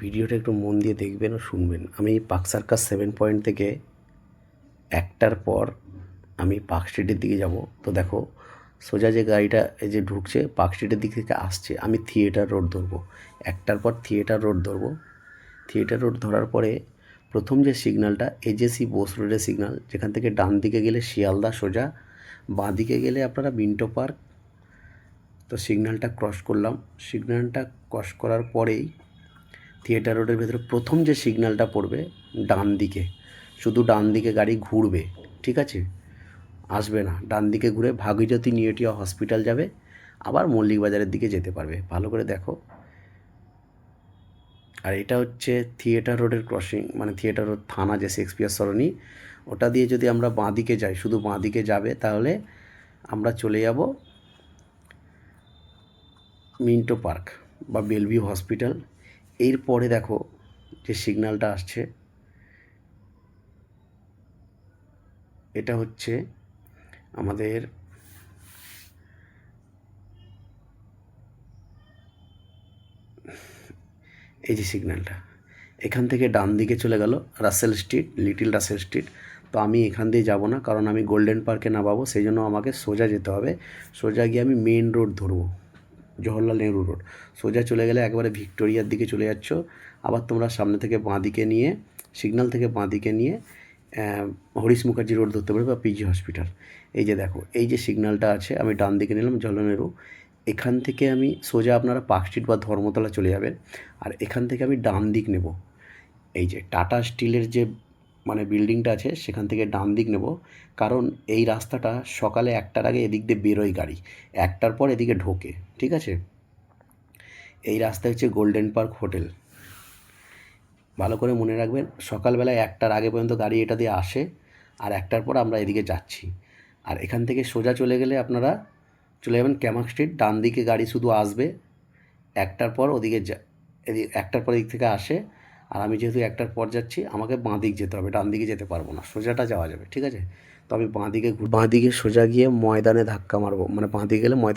ভিডিওটা একটু মন দিয়ে দেখবেন ও শুনবেন। আমি পার্ক সার্কাস সেভেন পয়েন্ট থেকে একটার পর আমি পার্ক স্ট্রিটের দিকে যাব। তো দেখো, সোজা যে গাড়িটা এই যে ঢুকছে, পার্ক স্ট্রিটের দিক থেকে আসছে। আমি থিয়েটার রোড ধরবো। একটার পর থিয়েটার রোড ধরবো। থিয়েটার রোড ধরার পরে প্রথম যে সিগন্যালটা, এজেসি বোস রোডের সিগন্যাল, যেখান থেকে ডান দিকে গেলে শিয়ালদা সোজা, বাঁ দিকে গেলে আপনারা মিন্টো পার্ক। তো সিগন্যালটা ক্রস করলাম। সিগন্যালটা ক্রস করার পরেই থিয়েটার রোডের ভেতরে প্রথম যে সিগন্যালটা পড়বে, ডান দিকে, শুধু ডান দিকে গাড়ি ঘুরবে, ঠিক আছে? আসবে না, ডান দিকে ঘুরে ভাগীরথী নিউটিয়া হসপিটাল যাবে, আবার মল্লিক বাজারের দিকে যেতে পারবে। ভালো করে দেখো। আর এটা হচ্ছে থিয়েটার রোডের ক্রসিং মানে থিয়েটার রোড থানা, যে শেক্সপিয়ার সরণি, ওটা দিয়ে যদি আমরা বাঁ দিকে যাই, শুধু বাঁ দিকে যাবে, তাহলে আমরা চলে যাব মিন্টো পার্ক বা বেলভিউ হসপিটাল। এরপরে দেখো যে সিগন্যালটা আসছে। এটা হচ্ছে আমাদের এই যে সিগন্যালটা। এখান থেকে ডান দিকে চলে গেল Russell street, little Russell street. তো আমি এখান দিয়ে যাব না, কারণ আমি গোল্ডেন পার্কে নামাবো, সেই জন্য আমাকে সোজা যেতে হবে। সোজা গিয়ে আমি মেন রোড ধরবো। জওহরলাল নেহরু রোড সোজা চলে গেলে একবারে ভিক্টোরিয়ার দিকে চলে যাচ্ছ। আবার তোমরা সামনে থেকে বাঁ দিকে নিয়ে, সিগন্যাল থেকে বাঁ দিকে নিয়ে হরিশ মুখার্জি রোড ধরতে পারবে বা পিজি হসপিটাল এই যে দেখো, এই যে সিগন্যালটা আছে, আমি ডান দিকে নিলাম জওহরলাল নেহরু। এখান থেকে আমি সোজা আপনারা পার্ক স্ট্রিট বা ধর্মতলা চলে যাবেন। আর এখান থেকে আমি ডান দিক নেব। এই যে টাটা স্টিলের যে মানে বিল্ডিংটা আছে, সেখান থেকে ডান দিক নেব। কারণ এই রাস্তাটা সকালে একটার আগে এদিক দিয়ে বেরোয় গাড়ি, একটার পর এদিকে ঢোকে, ঠিক আছে? এই রাস্তা হচ্ছে গোল্ডেন পার্ক হোটেল ভালো করে মনে রাখবেন সকালবেলায় একটার আগে পর্যন্ত গাড়ি এটা দিয়ে আসে, আর একটার পর আমরা এদিকে যাচ্ছি। আর এখান থেকে সোজা চলে গেলে আপনারা চলে যাবেন ক্যামাক স্ট্রিট ডান দিকে গাড়ি শুধু আসবে, একটার পর ওদিকে যা একটার পর এদিক থেকে আসে আর আমি যেহেতু একটার পর যাচ্ছি, আমাকে বাঁ দিক যেতে হবে, ডান দিকে যেতে পারব না, সোজাটা যাওয়া যাবে, ঠিক আছে? তো আমি বাঁ দিকে বাঁ দিকে সোজা গিয়ে ময়দানে ধাক্কা মারবো মানে বাঁ দিকে গেলে ময়দান